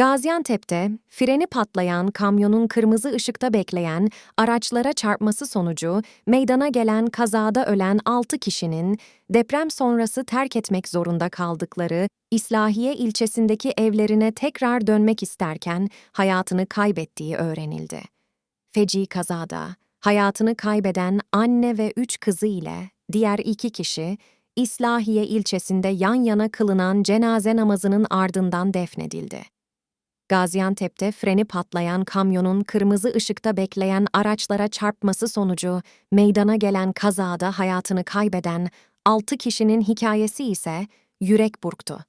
Gaziantep'te freni patlayan kamyonun kırmızı ışıkta bekleyen araçlara çarpması sonucu meydana gelen kazada ölen 6 kişinin deprem sonrası terk etmek zorunda kaldıkları İslahiye ilçesindeki evlerine tekrar dönmek isterken hayatını kaybettiği öğrenildi. Feci kazada hayatını kaybeden anne ve üç kızı ile diğer iki kişi İslahiye ilçesinde yan yana kılınan cenaze namazının ardından defnedildi. Gaziantep'te freni patlayan kamyonun kırmızı ışıkta bekleyen araçlara çarpması sonucu meydana gelen kazada hayatını kaybeden 6 kişinin hikayesi ise yürek burktu.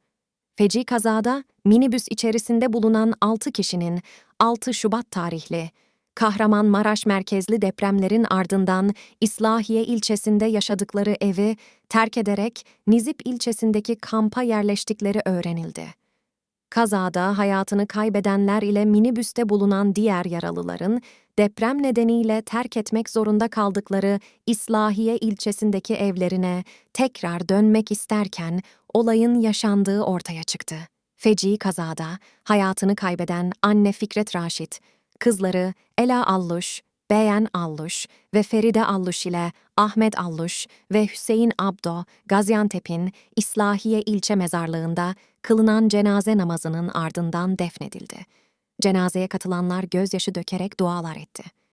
Feci kazada minibüs içerisinde bulunan 6 kişinin 6 Şubat tarihli Kahramanmaraş merkezli depremlerin ardından İslahiye ilçesinde yaşadıkları evi terk ederek Nizip ilçesindeki kampa yerleştikleri öğrenildi. Kazada hayatını kaybedenler ile minibüste bulunan diğer yaralıların deprem nedeniyle terk etmek zorunda kaldıkları İslahiye ilçesindeki evlerine tekrar dönmek isterken olayın yaşandığı ortaya çıktı. Feci kazada hayatını kaybeden anne Fikret Raşit, kızları Ela Alluş, Beyen Alluş ve Feride Alluş ile Ahmet Alluş ve Hüseyin Abdo, Gaziantep'in İslahiye ilçe mezarlığında kılınan cenaze namazının ardından defnedildi. Cenazeye katılanlar gözyaşı dökerek dualar etti.